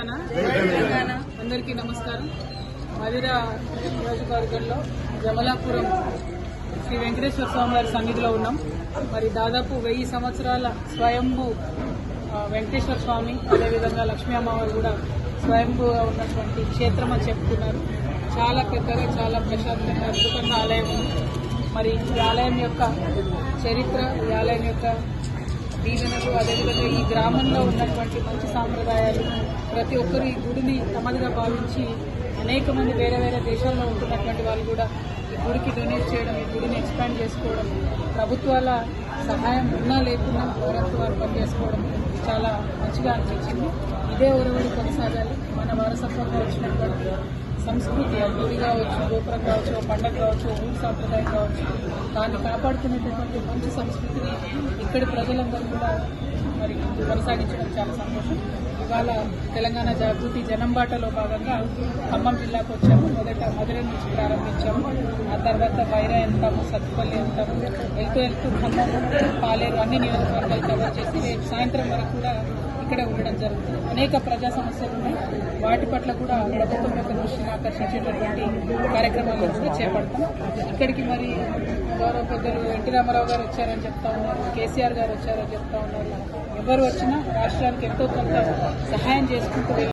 అందరికీ నమస్కారం. మధిర నియోజకవర్గంలో జమలాపురం శ్రీ వెంకటేశ్వర స్వామి వారి సన్నిధిలో ఉన్నాం. మరి దాదాపు వెయ్యి సంవత్సరాల స్వయంభూ వెంకటేశ్వర స్వామి అదేవిధంగా లక్ష్మీ అమ్మవారు కూడా స్వయంభూగా ఉన్నటువంటి క్షేత్రం అని చెప్తున్నారు చాలా పెద్దగా చాలా ప్రశాంతంగా అద్భుతంగా ఆలయం ఉంది. మరి ఈ ఆలయం యొక్క చరిత్ర ఈ ఆలయం యొక్క దీవెనలు అదేవిధంగా ఈ గ్రామంలో ఉన్నటువంటి మంచి సాంప్రదాయాలు ప్రతి ఒక్కరు ఈ గుడిని తమదిగా భావించి అనేక మంది వేరే వేరే దేశాల్లో ఉంటున్నటువంటి వాళ్ళు కూడా ఈ గుడికి డొనేట్ చేయడం ఈ గుడి ఎక్స్పాండ్ చేసుకోవడం ప్రభుత్వాల సహాయం ఉన్నా లేకున్నా వారంతా వారు పనిచేసుకోవడం చాలా మంచిగా అనిపించింది. ఇదే ఒరవడి కొనసాగాలి. మన వారసత్వంగా వచ్చినటువంటి సంస్కృతి అభివృద్ధి కావచ్చు గోపురం కావచ్చు పండగ కావచ్చు ఊరు సాంప్రదాయం కావచ్చు దాన్ని కాపాడుతున్నటువంటి మంచి సంస్కృతిని ఇక్కడి ప్రజలందరూ కూడా కొనసాగించడం చాలా సంతోషం. ఇవాళ తెలంగాణ జాగృతి జనంబాటలో భాగంగా ఖమ్మం జిల్లాకు వచ్చాము. మొదట మధుర నుంచి ప్రారంభించాము. ఆ తర్వాత వైరా వెళ్తాము సత్తుపల్లి వెళ్తాము. వెళ్తూ వెళ్తూ ఖమ్మం పాలేరు అన్ని నియోజకవర్గాలు కవర్ చేసి రేపు సాయంత్రం వరకు కూడా ఇక్కడే ఉండడం జరుగుతుంది. అనేక ప్రజా సమస్యలు ఉన్నాయి. వాటి పట్ల కూడా ప్రభుత్వం యొక్క దృష్టిని ఆకర్షించేటటువంటి కార్యక్రమాలను కూడా చేపడతాం. ఇక్కడికి మరి గౌరవ పెద్దలు ఎన్టీ రామారావు గారు వచ్చారని చెప్తా ఉన్నారు కేసీఆర్ గారు వచ్చారని చెప్తా ఉన్నారు. ఎవరు వచ్చినా రాష్ట్రానికి ఎంతో కొంత సహాయం చేసుకుంటూ